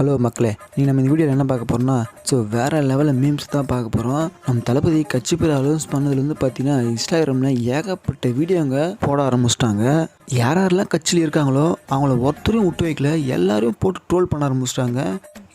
Hello மக்களே. நீ நம்ம இந்த வீடியோவில் என்ன பார்க்க போகிறோம்னா ஸோ வேறு லெவலில் மீம்ஸ் தான் பார்க்க போகிறோம் நம்ம தளபதி கட்சி பேர் அலௌன்ஸ் பண்ணதுலேருந்து பார்த்தீங்கன்னா இன்ஸ்டாகிராமில் ஏகப்பட்ட வீடியோங்க போட ஆரம்பிச்சிட்டாங்க. யார் யாரெல்லாம் கட்சியில் இருக்காங்களோ அவங்கள ஒருத்தரையும் விட்டு வைக்கல. எல்லாரையும் போட்டு ட்ரோல் பண்ண ஆரம்பிச்சிட்டாங்க.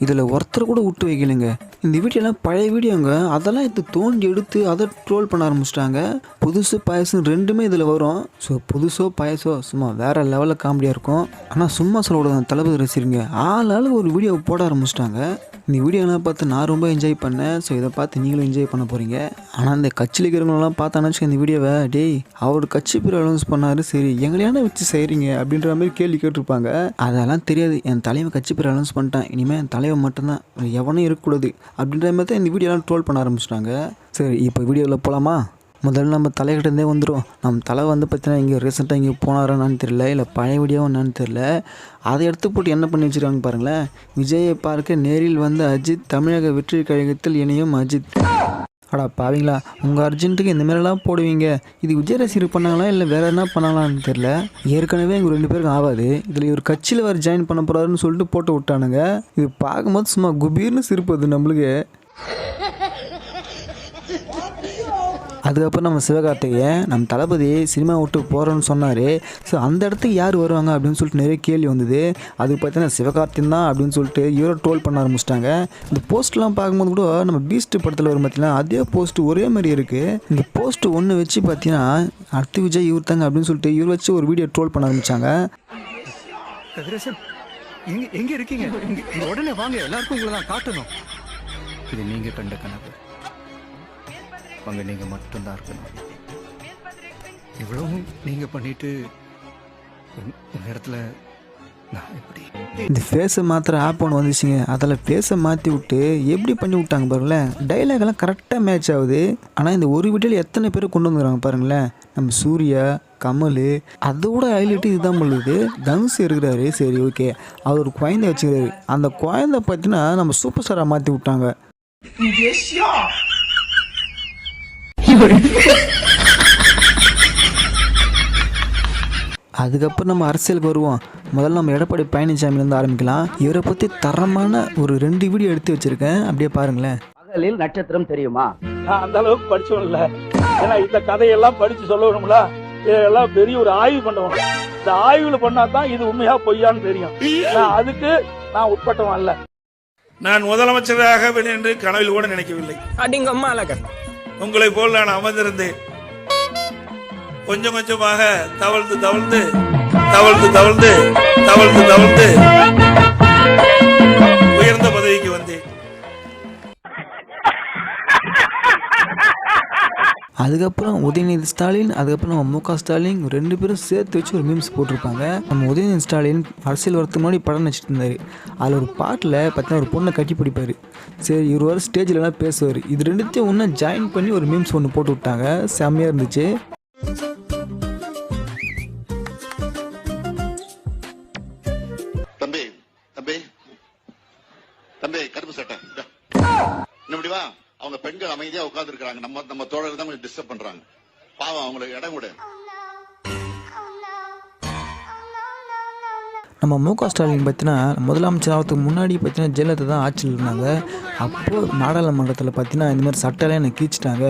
இதில் ஒருத்தர் கூட விட்டு வைக்கலைங்க. இந்த வீடியோலாம் பழைய வீடியோங்க அதெல்லாம் இது தோண்டி எடுத்து அதை ட்ரோல் பண்ண ஆரம்பிச்சிட்டாங்க. புதுசு பாயசம் ரெண்டுமே இதில் வரும். ஸோ புதுசோ பாயசோ சும்மா வேறு லெவலில் காமெடியாக இருக்கும். ஆனால் சும்மா சொல்லக்கூடாது தளபதி ரசிகருங்க. ஆள் ஒரு வீடியோ போட ஆரம்பிச்சிட்டாங்க. இந்த வீடியோலாம் பார்த்து நான் ரொம்ப என்ஜாய் பண்ணேன். ஸோ இதை பார்த்து நீங்களும் என்ஜாய் பண்ண போகிறீங்க ஆனால் இந்த கட்சியில் இருக்கிறவங்களாம் பார்த்தானாச்சு இந்த வீடியோவை டேய் அவர் கட்சி பேர் அனௌன்ஸ் பண்ணார். சரி எங்களையான வச்சு செய்கிறீங்க அப்படின்ற மாதிரி கேள்வி கேட்டிருப்பாங்க. அதெல்லாம் தெரியாது. என் தலைவன் கட்சி பேர் அனௌன்ஸ் பண்ணிட்டேன். இனிமேல் என் தலைவன் மட்டும்தான். எவனும் இருக்கக்கூடாது. அப்படின்ற மாதிரி தான் இந்த வீடியோலாம் ட்ரோல் பண்ண ஆரம்பிச்சிட்டாங்க. சரி இப்போ வீடியோவில் போகலாமா முதல்ல நம்ம தலைகிட்டே வந்துடும் நம்ம தலை வந்து பார்த்தீங்கன்னா இங்கே ரீசெண்டாக இங்கே போனாரான்னு தெரியல இல்லை பழைய வீடியோ என்னன்னு தெரியல. அதை எடுத்து போட்டு என்ன பண்ணி வச்சுருக்காங்க பாருங்களேன். விஜயை பார்க்க நேரில் வந்த அஜித் தமிழக வெற்றி கழகத்தில் இணையும் அஜித். அடா பாவீங்களா உங்கள் அர்ஜென்ட்டுக்கு இந்த மாதிரிலாம் போடுவீங்க. இது விஜய் ரசிகர் பண்ணாங்களா இல்லை வேறு என்ன பண்ணாங்களான்னு தெரில ஏற்கனவே எங்கள் ரெண்டு பேருக்கும் ஆகாது. இதில் இவர் கட்சியில் வேறு ஜாயின் பண்ண போகிறாருன்னு சொல்லிட்டு போட்டு விட்டானுங்க. இது பார்க்கும்போது சும்மா குபீர்னு சிரிப்பு அது நம்மளுக்கு. அதுக்கப்புறம் நம்ம சிவகார்த்திகேயன் நம்ம தளபதி சினிமா விட்டு போகிறோன்னு சொன்னார். ஸோ அந்த இடத்துக்கு யார் வருவாங்க அப்படின்னு சொல்லிட்டு நிறைய கேள்வி வந்தது. அதுக்கு பார்த்தீங்கன்னா சிவகார்த்தியன் தான் அப்படின்னு சொல்லிட்டு இவரை ட்ரோல் பண்ண ஆரம்பிச்சிட்டாங்க. இந்த போஸ்ட்லாம் பார்க்கும்போது கூட நம்ம பீஸ்ட் படத்தில் வரும் பார்த்தீங்கன்னா அதே போஸ்ட் ஒரே மாதிரி இருக்குது இந்த போஸ்ட் ஒன்று வச்சு பார்த்தீங்கன்னா அடுத்து விஜய் இவர் தாங்க அப்படின்னு சொல்லிட்டு இவர் வச்சு ஒரு வீடியோ ட்ரோல் பண்ண ஆரம்பித்தாங்க எங்க இருக்கீங்க? உடனே வாங்க எல்லாருக்கும் உங்களை நான் காட்டணும். இது நீங்க கண்ட கனவு. அங்க நீங்க மட்டும்தான் இருக்கணும். இவ்வளவும் நீங்க பண்ணிட்டு உங்க- உங்க இடத்துல நான் எப்படி? இந்த ஃபேஸை மாத்திர ஆப் ஒன்று வந்துச்சுங்க. அதில் ஃபேஸை மாற்றி விட்டு எப்படி பண்ணி விட்டாங்க பாருங்களேன். டைலாக் எல்லாம் கரெக்டாக மேட்ச் ஆகுது. ஆனால் இந்த ஒரு வீடியோவில் எத்தனை பேர் கொண்டு வந்துக்கிறாங்க பாருங்களேன். நம்ம சூர்யா கமல் அதோட ஹைலைட்டு இதுதான் பண்ணுது தனுஷ் இருக்கிறாரு. சரி ஓகே அவர் ஒரு குழந்தை வச்சுக்கிறாரு. அந்த குழந்தை பார்த்தீங்கன்னா நம்ம சூப்பர் ஸ்டாராக மாற்றி விட்டாங்க. அதுக்கப்புறம் நம்ம அரசியலுக்கு வருவோம். முதல்ல நம்ம எடப்பாடி பழனிசாமிலேருந்து ஆரம்பிக்கலாம். இவரை பற்றி தரமான ஒரு ரெண்டு வீடியோ எடுத்து வச்சுருக்கேன். அப்படியே பாருங்களேன். பகலில் நட்சத்திரம் தெரியுமா? நான் அந்த அளவுக்கு படிச்சவன் இல்ல. ஏன்னா இந்த கதையெல்லாம் படிச்சு சொல்லணும்ல. இதெல்லாம் பெரிய ஒரு ஆய்வு பண்ணணும் இந்த ஆய்வுல பண்ணா தான் இது உண்மையா பொய்யான்னு தெரியும். நான் அதுக்கு நான் உட்பட்டவன் அல்ல. நான் முதலமைச்சராக என்று கனவில் கூட நினைக்கவில்லை அடிங்கம்மா அழகர். உங்களை போல் நான் அமர்ந்திருந்தேன். கொஞ்சம் கொஞ்சமாக தவழ்ந்து தவழ்ந்து தவழ்ந்து தவழ்ந்து தவழ்ந்து தவழ்ந்து உயர்ந்த பதவிக்கு வந்தேன். அதுக்கப்புறம் உதயநிதி ஸ்டாலின் அதுக்கப்புறம் நம்ம மு க ஸ்டாலின் ரெண்டு பேரும் சேர்த்து வச்சு ஒரு மீம்ஸ் போட்டிருப்பாங்க. நம்ம உதயநிதி ஸ்டாலின் அரசியல் வரத்துக்கு முன்னாடி படம் நடிச்சிட்டு இருந்தார். அதில் ஒரு பாட்டில் பார்த்தீங்கன்னா ஒரு பொண்ணை கட்டி பிடிப்பார். சரி இவர் வர ஸ்டேஜிலலாம் பேசுவார். இது ரெண்டுத்தையும் ஒன்றா ஜாயின் பண்ணி ஒரு மீம்ஸ் ஒன்று போட்டு விட்டாங்க. செம்மையாக இருந்துச்சு. தம்பி தம்பி. தம்பி கருப்பு சட்டை. வா அவங்க பெண்கள் அமைதியா உட்கார்ந்து இருக்காங்க நம்ம நம்ம தோழர் தான் கொஞ்சம் டிஸ்டர்ப் பண்றாங்க. பாவம் அவங்களுக்கு இடம் கூட. நம்ம மு க ஸ்டாலின் பார்த்தீங்கன்னா முதலமைச்சர் ஆகிறதுக்கு முன்னாடி பார்த்தீங்கன்னா ஜெயலலிதா தான் ஆட்சியில் இருந்தாங்க. அப்போது நாடாளுமன்றத்தில் பார்த்தீங்கன்னா இந்த மாதிரி சட்டையெல்லாம் என்னை கீச்சிட்டாங்க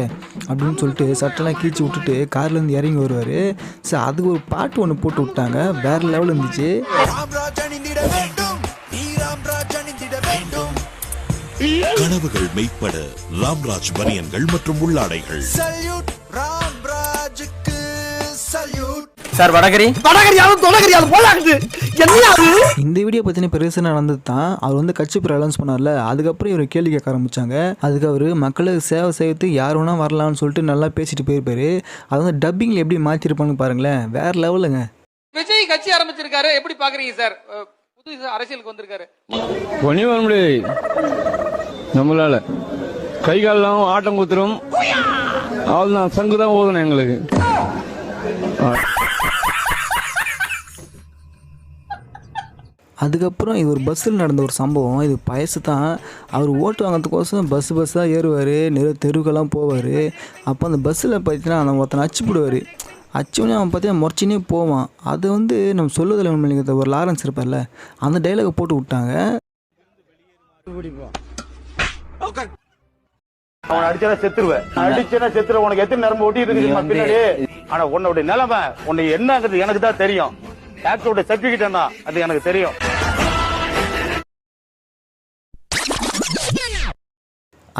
அப்படின்னு சொல்லிட்டு சட்டையெல்லாம் கீச்சி விட்டுட்டு கார்லேருந்து இறங்கி வருவார். ஸோ அதுக்கு ஒரு பாட்டு ஒன்று போட்டு விட்டாங்க. வேறு லெவல் இருந்துச்சு. கனவுகள் மெய்ப்பட ராம்ராஜ் பனியன்கள் மற்றும் உள்ளாடைகள். சார் வடகரி. இந்த வீடியோ பார்த்தீங்கன்னா பெருசாக நடந்தது தான் அவர் வந்து கட்சி பேர் அலௌன்ஸ் பண்ணார்ல. அதுக்கப்புறம் இவர் கேள்வி கேட்க ஆரம்பிச்சாங்க. அதுக்கு அவர் மக்களுக்கு சேவை செய்யறதுக்கு யார் வேணா வரலாம்னு சொல்லிட்டு நல்லா பேசிட்டு போயிருப்பாரு. அது வந்து டப்பிங்கில் எப்படி மாற்றிருப்பாங்க பாருங்களேன். வேறு லெவலுங்க விஜய் கட்சி ஆரம்பிச்சிருக்காரு. எப்படி பாக்குறீங்க சார் புது அரசியலுக்கு வந்திருக்காரு. ஒன்றும் வர முடியாது. நம்மளால. கை காலெல்லாம் ஆட்டம் குத்துரும். அவ்வளோதான் சங்கு தான் ஓதணும் எங்களுக்கு. அதுக்கப்புறம் இது ஒரு பஸ்ஸில் நடந்த ஒரு சம்பவம். இது பயசு தான். அவர் ஓட்டு வாங்கிறதுக்கோசம் பஸ் பஸ்ஸாக ஏறுவார். நிறைய தெருவுக்கெல்லாம் போவார். அப்போ அந்த பஸ்ஸில் பார்த்தீங்கன்னா அவன் ஒருத்தனை அச்சு போடுவார் அச்சுவனே அவன் பார்த்தீங்கன்னா முறைச்சினே போவான். அது வந்து நம்ம சொல்லுதல் உண்மையில ஒரு லாரன்ஸ் இருப்பார்ல. அந்த டைலாகை போட்டு விட்டாங்க. அவன் அடிச்சா செத்துருவேன். அடிச்சா செத்துரு உனக்கு எத்தனை நரம்பு ஒட்டி இருக்கு ஆனா உன்னோட நிலைமை உன்னை என்னங்கிறது எனக்கு தான் தெரியும். டாக்டரோட சர்டிபிகேட் என்ன? அது எனக்கு தெரியும்.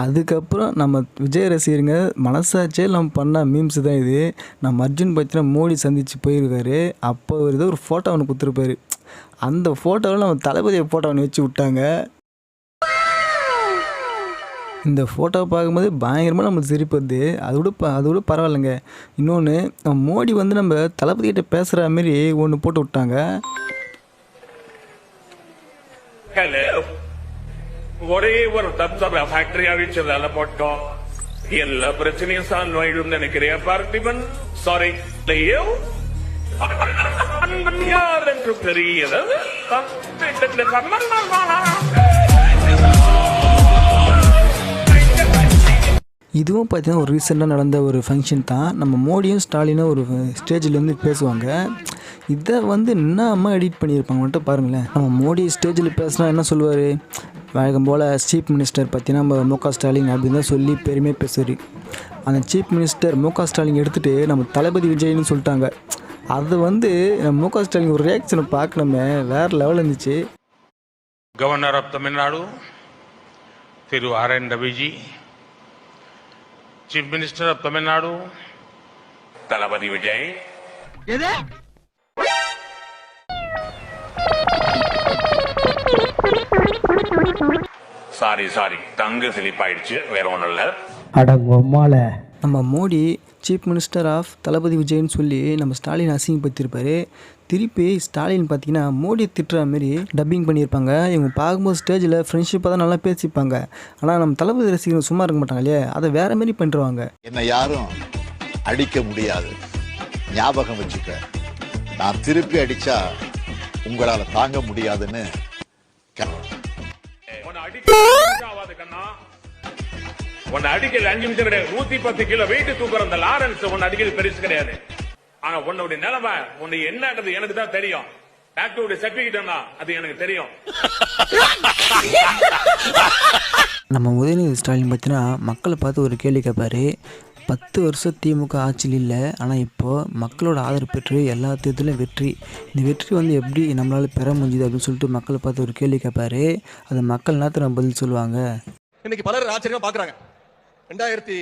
அதுக்கப்புறம் நம்ம விஜய் ரசிகருங்க மனசாட்சியே நம்ம பண்ண மீம்ஸ் தான் இது. நம்ம அர்ஜுன் பார்த்தீங்கன்னா மோடி சந்திச்சு போயிருக்காரு. அப்போ ஒரு ஏதோ ஒரு ஃபோட்டோ ஒன்று கொடுத்துருப்பாரு. அந்த ஃபோட்டோவில் நம்ம தளபதியை ஃபோட்டோ ஒன்று வச்சு விட்டாங்க. இந்த ஃபோட்டோவை பார்க்கும்போது பயங்கரமாக நம்மளுக்கு சிரிப்பு வருது அதோட ப அதோட பரவாயில்லைங்க. இன்னொன்று மோடி வந்து நம்ம தளபதிக்கிட்ட பேசுகிற மாரி ஒன்று போட்டு விட்டாங்க. ஹலோ ஒரே ஒரு தப்சப ஃபேக்டரி அழிச்சு போட்டோம். எல்லா பிரச்சனையும் சால்வ் ஆயிடும் நினைக்கிறேன் பார்த்திபன். சாரி யார் என்று தெரியது இதுவும் பார்த்தீங்கன்னா ஒரு ரீசெண்டாக நடந்த ஒரு ஃபங்க்ஷன் தான். நம்ம மோடியும் ஸ்டாலினும் ஒரு ஸ்டேஜில் வந்து பேசுவாங்க. இதை வந்து என்னம்மா எடிட் பண்ணியிருப்பாங்க மட்டும் பாருங்களேன். நம்ம மோடி ஸ்டேஜில் பேசினா என்ன சொல்லுவார்? வழக்கம் போல் சீஃப் மினிஸ்டர் பார்த்தீங்கன்னா நம்ம மு க ஸ்டாலின் அப்படின்னு தான் சொல்லி பெருமையாக பேசுவார். அந்த சீஃப் மினிஸ்டர் மு க ஸ்டாலின் எடுத்துகிட்டு நம்ம தளபதி விஜய்னு சொல்லிட்டாங்க. அது வந்து நம்ம மு க ஸ்டாலின் ஒரு ரியாக்ஷனை பார்க்கணுமே. வேறு லெவல் இருந்துச்சு. Governor of Tamil Nadu Thiru R N Chief minister of Tamil Thalapathy Vijay எது? சாரி சாரி தங்கு சிலிப்பாயிடுச்சு வேற ஒன்றும் இல்லை. அடங்கொம்மால நம்ம Modi chief minister of Thalapathy விஜய்னு சொல்லி நம்ம ஸ்டாலின் அசிங்கப்படுத்தியிருப்பாரு. திருப்பி ஸ்டாலின் பார்த்தீங்கன்னா மோடி திட்டுற மாரி டப்பிங் பண்ணியிருப்பாங்க. இவங்க பார்க்கும்போது ஸ்டேஜில் ஃப்ரெண்ட்ஷிப்பாக தான் நல்லா பேசிப்பாங்க. ஆனால் நம்ம தளபதி ரசிகர்கள் சும்மா இருக்க மாட்டாங்க இல்லையா? அதை வேற மாரி பண்ணிடுவாங்க என்னை யாரும் அடிக்க முடியாது. ஞாபகம் வச்சுக்க. நான் திருப்பி அடிச்சா உங்களால தாங்க முடியாதுன்னு உன்னை அடிக்கல அஞ்சு நிமிஷம் கிடையாது. நூத்தி பத்து கிலோ வெயிட் தூக்குற அந்த லாரன்ஸ் உன்னை அடிக்கிறது பெருசு கிடையாது. ஆனா உன்னுடைய நிலைமை உன்னை என்னன்றது எனக்கு தான் தெரியும். டாக்டருடைய சர்டிபிகேட் என்ன? அது எனக்கு தெரியும். நம்ம உதயநிதி ஸ்டாலின் பார்த்தீங்கன்னா மக்களை பார்த்து ஒரு கேள்வி கேட்பாரு பத்து வருஷம் திமுக ஆட்சியில் இல்லை ஆனால் இப்போது மக்களோட ஆதரவு பெற்று எல்லா தேர்தலும் வெற்றி. இந்த வெற்றி வந்து எப்படி நம்மளால் பெற முடியுது அப்படின்னு சொல்லிட்டு மக்களை பார்த்து ஒரு கேள்வி கேட்பாரு அது மக்கள் நேரத்தில் நம்ம பதில் சொல்லுவாங்க? இன்னைக்கு பலர் ஆச்சரியமா பாக்குறாங்க ரெண்டாயிரத்தி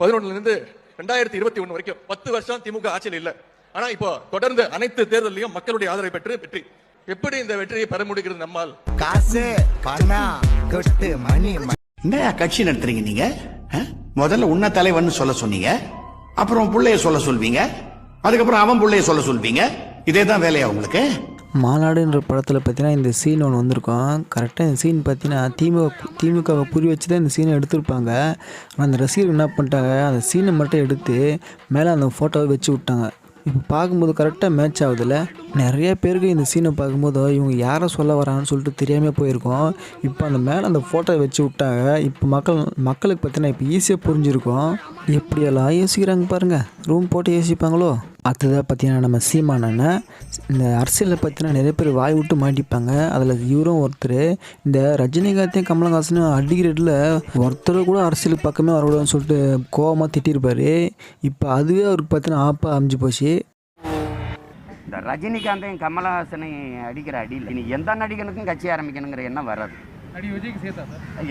பதினொன்னுல இருந்து ரெண்டாயிரத்தி இருபத்தி ஒண்ணு வரைக்கும் பத்து வருஷம் திமுக ஆட்சியில் இல்ல. ஆனா இப்போ தொடர்ந்து அனைத்து தேர்தலையும் மக்களுடைய ஆதரவை பெற்று வெற்றி. எப்படி இந்த வெற்றியை பெற முடிகிறது நம்மால்? காசு பணம் கொட்டு மணி என்ன கட்சி நடத்துறீங்க நீங்க? முதல்ல உன்ன தலைவன் சொல்ல சொன்னீங்க. அப்புறம் புள்ளைய சொல்ல சொல்வீங்க. அதுக்கப்புறம் அவன் புள்ளைய சொல்ல சொல்வீங்க. இதே தான் வேலையா உங்களுக்கு? மாநாடுன்ற படத்தில் பார்த்தீங்கன்னா இந்த சீன் ஒன்று வந்திருக்கும். கரெக்டாக இந்த சீன் பார்த்தீங்கன்னா திமுக திமுகவை புரி வச்சு தான் இந்த சீனை எடுத்திருப்பாங்க. ஆனால் அந்த ரசிகர் என்ன பண்ணிட்டாங்க அந்த சீனை மட்டும் எடுத்து மேலே அந்த ஃபோட்டோவை வச்சு விட்டாங்க. இப்போ பார்க்கும்போது கரெக்டாக மேட்ச் ஆகுதுல்ல? நிறைய பேருக்கு இந்த சீனை பார்க்கும்போது இவங்க யாரை சொல்ல வராங்கன்னு சொல்லிட்டு தெரியாமல் போயிருக்கோம். இப்போ அந்த மேலே அந்த ஃபோட்டோவை வச்சு விட்டாங்க. இப்போ மக்கள் மக்களுக்கு பார்த்தீங்கன்னா இப்போ ஈஸியாக புரிஞ்சிருக்கும். எப்படியெல்லாம் யோசிக்கிறாங்க பாருங்கள் ரூம் போட்டு யோசிப்பாங்களோ? அடுத்ததாக பார்த்தீங்கன்னா நம்ம சீமான் அண்ணன் இந்த அரசியலில் பார்த்தீங்கன்னா நிறைய பேர் வாய் விட்டு மாட்டிப்பாங்க. அதில் இவரும் ஒருத்தர் இந்த ரஜினிகாந்தையும் கமலஹாசனும் அடிக்கிறதுல ஒருத்தர் கூட அரசியலுக்கு பக்கமே வரக்கூடாதுன்னு சொல்லிட்டு கோவமாக திட்டிருப்பாரு. இப்போ அதுவே அவருக்கு பார்த்தீங்கன்னா ஆப்பா அமைஞ்சு போச்சு. இந்த ரஜினிகாந்தையும் கமலஹாசனையும் அடிக்கிற அடியில் இனி எந்த நடிகனுக்கும் கட்சி ஆரம்பிக்கணுங்கிற எண்ணம் வராது.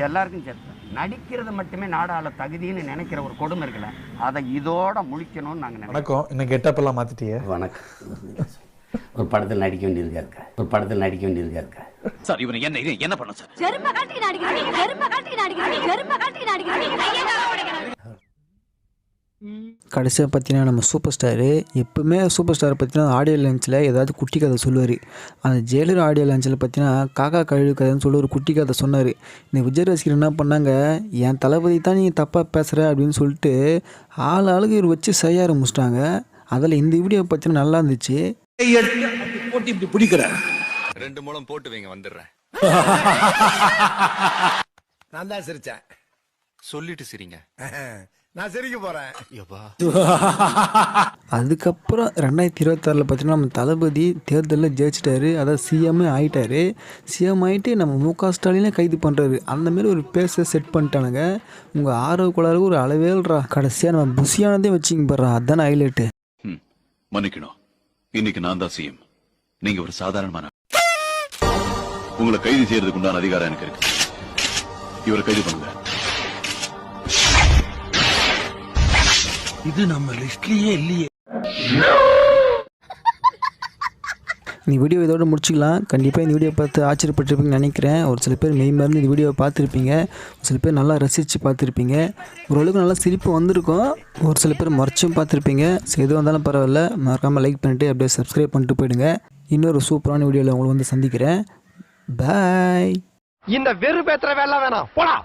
எல்லாருக்கும் சேர்த்து. நடிக்கிறது மட்டுமே நாடாள தகுதின்னு நினைக்கிற ஒரு கொடுமை இருக்குல்ல அதை இதோட முழிக்கணும்னு நாங்கள் வணக்கம். இன்னைக்கு கெட்டப்பெல்லாம் மாத்திட்டியே? வணக்கம். ஒரு படத்தில் நடிக்க வேண்டியதுக்கா இருக்கா? ஒரு படத்தில் நடிக்க வேண்டியதுக்கா இருக்கா? சார் இவனை என்ன இது என்ன பண்ண சார்? கடைசியாக பார்த்தீங்கன்னா நம்ம சூப்பர் ஸ்டாரு. எப்பவுமே சூப்பர் ஸ்டார் பார்த்தீங்கன்னா ஆடியோ லான்ச்சில் ஏதாவது குட்டி கதை சொல்லுவார். அந்த ஜெயலலிதா ஆடியோ லான்ச்சில் பார்த்தீங்கன்னா காக்கா கழுகு கதைன்னு சொல்லி ஒரு குட்டி கதை சொன்னார். இந்த விஜய் ரசிகர் என்ன பண்ணாங்க என் தளபதி தான் நீ தப்பாக பேசுகிற அப்படின்னு சொல்லிட்டு ஆள் ஆளுக்கு இவர் வச்சு செய்ய ஆரம்பிச்சிட்டாங்க. அதில் இந்த வீடியோ பார்த்தீங்கன்னா நல்லா இருந்துச்சு. போட்டு இப்படி பிடிக்கிற ரெண்டு மூலம் போட்டு வைங்க வந்துடுறேன். நான் தான் சிரிச்சேன். சொல்லிட்டு சிரிங்க. நான் சிரிக்க போறேன். அதுக்கப்புறம் ரெண்டாயிரத்தி இருபத்தாறில் பார்த்தீங்கன்னா நம்ம தளபதி தேர்தலில் ஜெயிச்சிட்டாரு. அதாவது சிஎம்ஏ ஆயிட்டாரு. சிஎம் ஆகிட்டு நம்ம மு க ஸ்டாலினே கைது பண்ணுறாரு அந்தமாரி ஒரு பேஸை செட் பண்ணிட்டானுங்க. உங்கள் ஆர்வ கோளாறு ஒரு அளவேல்றா. கடைசியாக நம்ம புசியானதே வச்சிங்க பாடுறா அதுதானே ஹைலைட்டு மன்னிக்கணும். இன்னைக்கு நான் தான் சிஎம் நீங்க ஒரு சாதாரணமான உங்களை கைது செய்யறதுக்கு உண்டான அதிகாரம் எனக்கு இருக்கு. இவரை கைது பண்ணுங்க. இது நம்ம லிஸ்ட்லயே இல்லையே. இந்த வீடியோ இதோட முடிச்சுக்கலாம். கண்டிப்பாக இந்த வீடியோ பார்த்து ஆச்சரியப்பட்டிருப்பீங்கன்னு நினைக்கிறேன். ஒரு சில பேர் மெய் மருந்து இந்த வீடியோவை பார்த்துருப்பீங்க. ஒரு சில பேர் நல்லா ரசித்து பார்த்துருப்பீங்க. ஓரளவுக்கு நல்லா சிரிப்பு வந்திருக்கும். ஒரு சில பேர் முறைச்சும் பார்த்துருப்பீங்க. ஸோ எது வந்தாலும் பரவாயில்ல. மறக்காமல் லைக் பண்ணிட்டு அப்படியே சப்ஸ்கிரைப் பண்ணிட்டு போயிடுங்க. இன்னொரு சூப்பரான வீடியோவில் உங்களை வந்து சந்திக்கிறேன். பாய் இந்த வெறுப்பேத்துற வேலை வேணாம். போடா